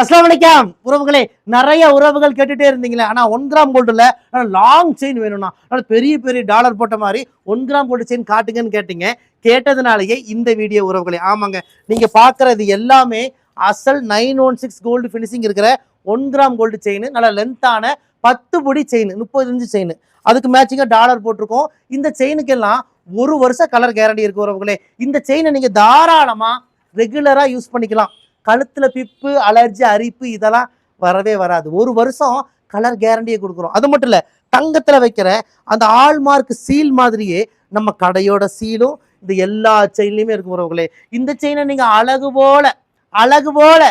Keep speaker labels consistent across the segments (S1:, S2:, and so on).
S1: அஸ்லாம் வலைக்கம் உறவுகளே நிறைய உறவுகள் கேட்டுட்டே இருந்தீங்களே ஆனால் ஒன் கிராம் கோல்டில் லாங் செயின் வேணும்னா. நல்ல பெரிய பெரிய டாலர் போட்ட மாதிரி ஒன் கிராம் கோல்டு செயின் காட்டுங்கன்னு கேட்டீங்க. கேட்டதுனாலேயே இந்த வீடியோ உறவுகளே. ஆமாங்க. நீங்கள் பார்க்குறது எல்லாமே அசல் nine one six gold finishing இருக்கிற ஒன் கிராம் கோல்டு செயின் நல்ல லென்த்தான பத்து பொடி செயின் முப்பது இன்ச்சு செயின் அதுக்கு மேட்சிங்காக டாலர் போட்டிருக்கோம். இந்த செயினுக்கெல்லாம் ஒரு வருஷம் கலர் கேரண்டி இருக்கு உறவுகளே. இந்த செயினை நீங்கள் தாராளமாக ரெகுலராக யூஸ் பண்ணிக்கலாம். கழுத்தில் பிப்பு அலர்ஜி அரிப்பு இதெல்லாம் வரவே வராது. ஒரு வருஷம் கலர் கேரண்டியை கொடுக்குறோம். அது மட்டும் இல்லை தங்கத்தில் வைக்கிற அந்த ஆல்மார்க் சீல் மாதிரியே நம்ம கடையோட சீலும் இந்த எல்லா செயின்லையுமே இருக்கும் உறவுகளே. இந்த செயினை நீங்கள் அழகு போல அழகு போல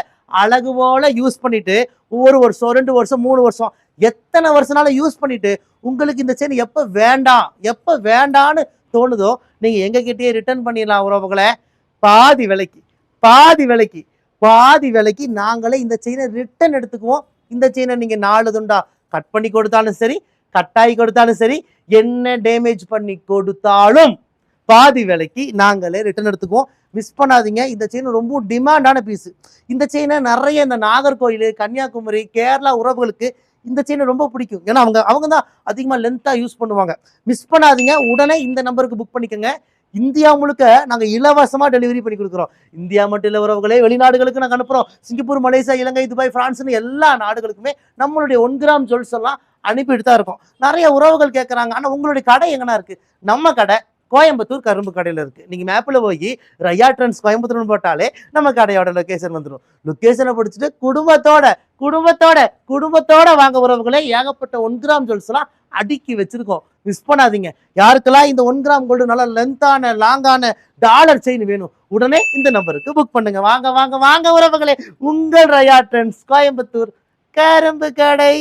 S1: அழகு போல யூஸ் பண்ணிட்டு ஒவ்வொரு வருஷம் ரெண்டு வருஷம் மூணு வருஷம் எத்தனை வருஷம்னாலும் யூஸ் பண்ணிட்டு உங்களுக்கு இந்த செயின் எப்போ வேண்டாம் எப்போ வேண்டான்னு தோணுதோ நீங்கள் எங்ககிட்டயே ரிட்டர்ன் பண்ணிடலாம் உறவுகளை. பாதி விலைக்கு பாதி விலைக்கு. பாதி விலைக்கு நாங்களே இந்த செயினை ரிட்டர்ன் எடுத்துக்குவோம். இந்த செயினை நீங்கள் நாலு துண்டா கட் பண்ணி கொடுத்தாலும் சரி கட்டாயி கொடுத்தாலும் சரி என்ன டேமேஜ் பண்ணி கொடுத்தாலும் பாதி விலைக்கு நாங்களே ரிட்டர்ன் எடுத்துக்குவோம். மிஸ் பண்ணாதீங்க. இந்த செயின் ரொம்ப டிமாண்டான பீஸ் இந்த செயினை நிறைய இந்த நாகர்கோயில் கன்னியாகுமரி கேரளா உறவுகளுக்கு இந்த செயினை ரொம்ப பிடிக்கும். ஏன்னா அவங்க அவங்க தான் அதிகமாக லென்த்தாக யூஸ் பண்ணுவாங்க. மிஸ் பண்ணாதீங்க. உடனே இந்த நம்பருக்கு புக் பண்ணிக்கோங்க. இந்தியா முழுக்க நாங்கள் இலவசமாக டெலிவரி பண்ணி கொடுக்குறோம். இந்தியா மட்டும் இல்லை உறவுகளே வெளிநாடுகளுக்கு நாங்கள் அனுப்புகிறோம் சிங்கப்பூர் மலேசியா இலங்கை துபாய் ஃப்ரான்ஸ்னு எல்லா நாடுகளுக்குமே நம்மளுடைய ஒன் கிராம் ஜுவல்ஸ் எல்லாம் அனுப்பிட்டு தான் இருக்கோம். நிறைய உறவுகள் கேட்குறாங்க ஆனால் உங்களுடைய கடை எங்கன்னா இருக்குது நம்ம கடை கோயம்புத்தூர் கரும்பு கடையில் இருக்குது நீங்கள் மேப்பில் போய் ரயா ட்ரெண்ட்ஸ் கோயம்புத்தூர்னு போட்டாலே நம்ம கடையோட லொக்கேஷன் வந்துடும் லொக்கேஷனை பிடிச்சிட்டு குடும்பத்தோட குடும்பத்தோட குடும்பத்தோட வாங்க உறவுகளே ஏகப்பட்ட ஒன் கிராம் ஜுவல்ஸ்லாம் அடுக்கி வச்சிருக்கோம். மிஸ் பண்ணாதீங்க. யாருக்கெல்லாம் இந்த ஒன் கிராம் கோல்டு நல்லா லென்த்தான லாங்கான டாலர் செயின் வேணும் உடனே இந்த நம்பருக்கு புக் பண்ணுங்க. வாங்க வாங்க வாங்க உறவுகளே. உங்கள் ரயா ட்ரெண்ட்ஸ் கோயம்புத்தூர் கரும்பு கடை.